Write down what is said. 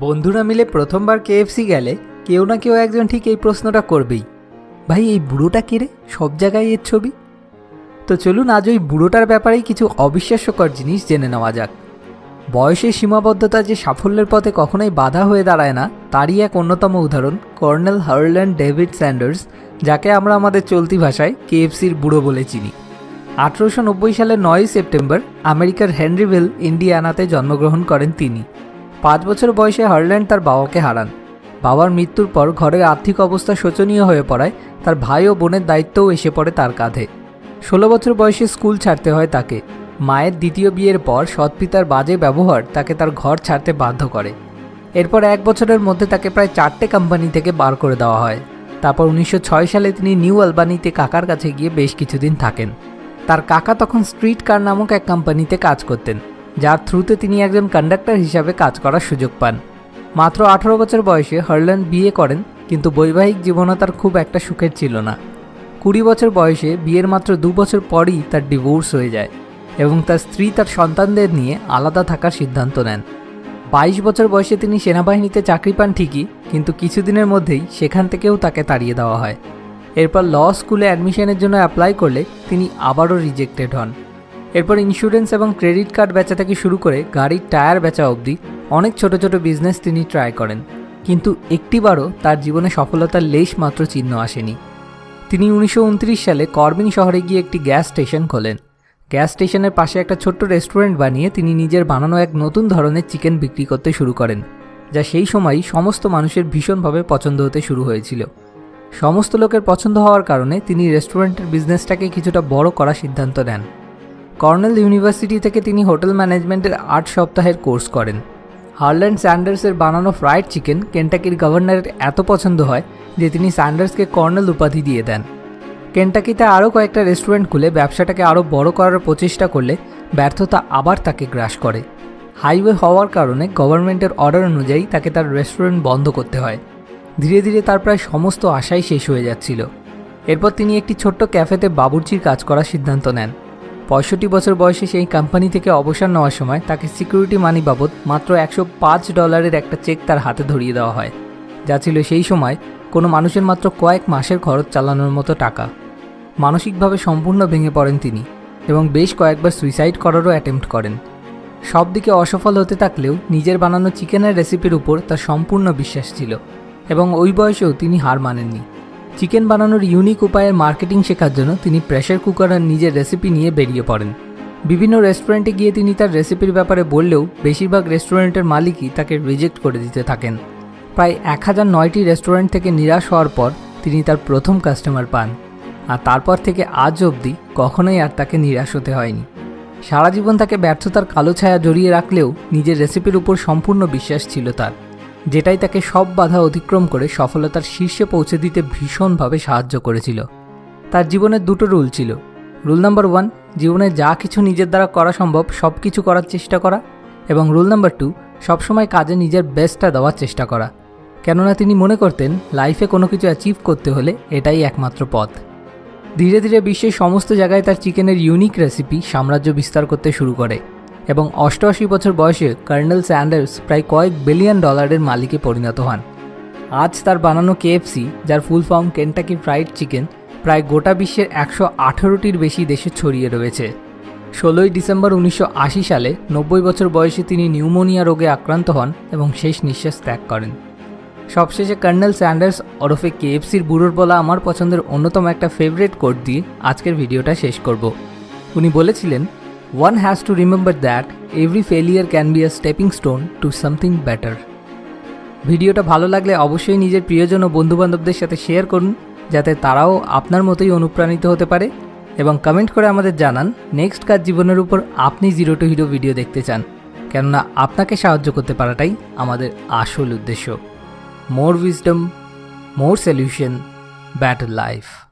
বন্ধুরা মিলে প্রথমবার কেএফসি গেলে কেউ না কেউ একজন ঠিক এই প্রশ্নটা করবেই। ভাই, এই বুড়োটা কে রে? সব জায়গায় এর ছবি? তো চলুন আজ ওই বুড়োটার ব্যাপারেই কিছু অবিশ্বাস্যকর জিনিস জেনে নেওয়া যাক। বয়সের সীমাবদ্ধতা যে সাফল্যের পথে কখনোই বাধা হয়ে দাঁড়ায় না, তারই এক অন্যতম উদাহরণ কর্নেল হার্ল্যান্ড ডেভিড স্যান্ডার্স, যাকে আমরা আমাদের চলতি ভাষায় কেএফসির বুড়ো বলে চিনি। আঠেরোশো নব্বই সালের নয়ই সেপ্টেম্বর আমেরিকার হেনরিভিল, ইন্ডিয়ানাতে জন্মগ্রহণ করেন তিনি। পাঁচ বছর বয়সে হার্ল্যান্ড তার বাবাকে হারান। বাবার মৃত্যুর পর ঘরের আর্থিক অবস্থা শোচনীয় হয়ে পড়ায় তার ভাই ও বোনের দায়িত্বও এসে পড়ে তার কাঁধে। ষোলো বছর বয়সে স্কুল ছাড়তে হয় তাকে। মায়ের দ্বিতীয় বিয়ের পর সৎপিতার বাজে ব্যবহার তাকে তার ঘর ছাড়তে বাধ্য করে। এরপর এক বছরের মধ্যে তাকে প্রায় চারটে কোম্পানি থেকে বার করে দেওয়া হয়। তারপর উনিশশো ছয় সালে তিনি নিউ আলবানিতে কাকার কাছে গিয়ে বেশ কিছুদিন থাকেন। তার কাকা তখন স্ট্রিট কার নামক এক কোম্পানিতে কাজ করতেন। যার থ্রুতে তিনি একজন কন্ডাক্টর হিসাবে কাজ করার সুযোগ পান। মাত্র আঠারো বছর বয়সে হার্ল্যান্ড বিয়ে করেন, কিন্তু বৈবাহিক জীবনও তার খুব একটা সুখের ছিল না। কুড়ি বছর বয়সে বিয়ের মাত্র দু বছর পরই তার ডিভোর্স হয়ে যায় এবং তার স্ত্রী তার সন্তানদের নিয়ে আলাদা থাকার সিদ্ধান্ত নেন। বাইশ বছর বয়সে তিনি সেনাবাহিনীতে চাকরি পান ঠিকই, কিন্তু কিছুদিনের মধ্যেই সেখান থেকেও তাকে তাড়িয়ে দেওয়া হয়। এরপর ল স্কুলে অ্যাডমিশনের জন্য অ্যাপ্লাই করলে তিনি আবারও রিজেক্টেড হন। এরপর ইন্স্যুরেন্স এবং ক্রেডিট কার্ড বেচা থেকে শুরু করে গাড়ির টায়ার বেচা অবধি অনেক ছোট ছোট বিজনেস তিনি ট্রাই করেন। কিন্তু একটিবারও তার জীবনে সফলতার লেশ মাত্র চিহ্ন আসেনি। তিনি উনিশশো উনত্রিশ সালে করবিন শহরে গিয়ে একটি গ্যাস স্টেশন খোলেন। গ্যাস স্টেশনের পাশে একটা ছোট্ট রেস্টুরেন্ট বানিয়ে তিনি নিজের বানানো এক নতুন ধরনের চিকেন বিক্রি করতে শুরু করেন, যা সেই সময়ই সমস্ত মানুষের ভীষণভাবে পছন্দ হতে শুরু হয়েছিল। সমস্ত লোকের পছন্দ হওয়ার কারণে তিনি রেস্টুরেন্টের বিজনেসটাকে কিছুটা বড় করার সিদ্ধান্ত নেন। কর্নেল ইউনিভার্সিটি থেকে তিনি হোটেল ম্যানেজমেন্টের আট সপ্তাহের কোর্স করেন। হার্ল্যান্ড স্যান্ডার্সের বানানো ফ্রাইড চিকেন কেন্টাকির গভর্নরের এত পছন্দ হয় যে তিনি স্যান্ডার্সকে কর্নেল উপাধি দিয়ে দেন। কেন্টাকিতে আরও কয়েকটা রেস্টুরেন্ট খুলে ব্যবসাটাকে আরও বড় করার প্রচেষ্টা করলে ব্যর্থতা আবার তাকে গ্রাস করে। হাইওয়ে হওয়ার কারণে গভর্নমেন্টের অর্ডার অনুযায়ী তাকে তার রেস্টুরেন্ট বন্ধ করতে হয়। ধীরে ধীরে তার প্রায় সমস্ত আশাই শেষ হয়ে যাচ্ছিল। এরপর তিনি একটি ছোট্ট ক্যাফেতে বাবুর্চির কাজ করার সিদ্ধান্ত নেন। পঁয়ষট্টি বছর বয়সে সেই কোম্পানি থেকে অবসর নেওয়ার সময় তাকে সিকিউরিটি মানি বাবদ মাত্র একশো পাঁচ ডলারের একটা চেক তার হাতে ধরিয়ে দেওয়া হয়, যা ছিল সেই সময় কোনো মানুষের মাত্র কয়েক মাসের খরচ চালানোর মতো টাকা। মানসিকভাবে সম্পূর্ণ ভেঙে পড়েন তিনি এবং বেশ কয়েকবার সুইসাইড করারও অ্যাটেম্প্ট করেন। সব দিকে অসফল হতে থাকলেও নিজের বানানো চিকেনের রেসিপির উপর তার সম্পূর্ণ বিশ্বাস ছিল এবং ওই বয়সেও তিনি হার মানেননি। চিকেন বানানোর ইউনিক উপায়ের মার্কেটিং শেখার জন্য তিনি প্রেশার কুকার আর নিজের রেসিপি নিয়ে বেরিয়ে পড়েন। বিভিন্ন রেস্টুরেন্টে গিয়ে তিনি তার রেসিপির ব্যাপারে বললেও বেশিরভাগ রেস্টুরেন্টের মালিকই তাকে রিজেক্ট করে দিতে থাকেন। প্রায় এক হাজার নয়টি রেস্টুরেন্ট থেকে নিরাশ হওয়ার পর তিনি তার প্রথম কাস্টমার পান। আর তারপর থেকে আজ অবধি কখনোই আর তাকে নিরাশ হতে হয়নি। সারা জীবন তাকে ব্যর্থতার কালো ছায়া জড়িয়ে রাখলেও নিজের রেসিপির উপর সম্পূর্ণ বিশ্বাস ছিল তার। যেটাই তাকে সব বাধা অতিক্রম করে সফলতার শীর্ষে পৌঁছে দিতে ভীষণভাবে সাহায্য করেছিল। তার জীবনের দুটো রুল ছিল। রুল নাম্বার ওয়ান, জীবনে যা কিছু নিজের দ্বারা করা সম্ভব সব কিছু করার চেষ্টা করা। এবং রুল নাম্বার টু, সবসময় কাজে নিজের বেস্টটা দেওয়ার চেষ্টা করা। কেননা তিনি মনে করতেন, লাইফে কোনো কিছু অ্যাচিভ করতে হলে এটাই একমাত্র পথ। ধীরে ধীরে বিশ্বের সমস্ত জায়গায় তার চিকেনের ইউনিক রেসিপি সাম্রাজ্য বিস্তার করতে শুরু করে। এবং অষ্টআশি বছর বয়সে কর্নেল স্যান্ডার্স প্রায় কয়েক বিলিয়ন ডলারের মালিকে পরিণত হন। আজ তার বানানো কেএফসি, যার full form Kentucky fried chicken, প্রায় গোটা বিশ্বের একশো আঠেরোটির বেশি দেশে ছড়িয়ে রয়েছে। ষোলোই ডিসেম্বর উনিশশো আশি সালে নব্বই বছর বয়সে তিনি নিউমোনিয়া রোগে আক্রান্ত হন এবং শেষ নিঃশ্বাস ত্যাগ করেন। সবশেষে কর্নেল স্যান্ডার্স ওরফে কেএফসির বুড়োর বলা আমার পছন্দের অন্যতম একটা ফেভারিট কোড দিয়ে আজকের ভিডিওটা শেষ করব। উনি বলেছিলেন one has to remember that every failure can be a stepping stone to something better ভিডিওটা ভালো লাগলে অবশ্যই নিজের প্রিয়জন ও বন্ধুবান্ধবদের সাথে শেয়ার করুন যাতে তারাও আপনার মতোই অনুপ্রাণিত হতে পারে। এবং কমেন্ট করে আমাদের জানান নেক্সট কাজ জীবনের উপর আপনি জিরো টু হিরো ভিডিও দেখতে চান। কেননা আপনাকে সাহায্য করতে পারাটাই আমাদের আসল উদ্দেশ্য। More wisdom, more solution, better life.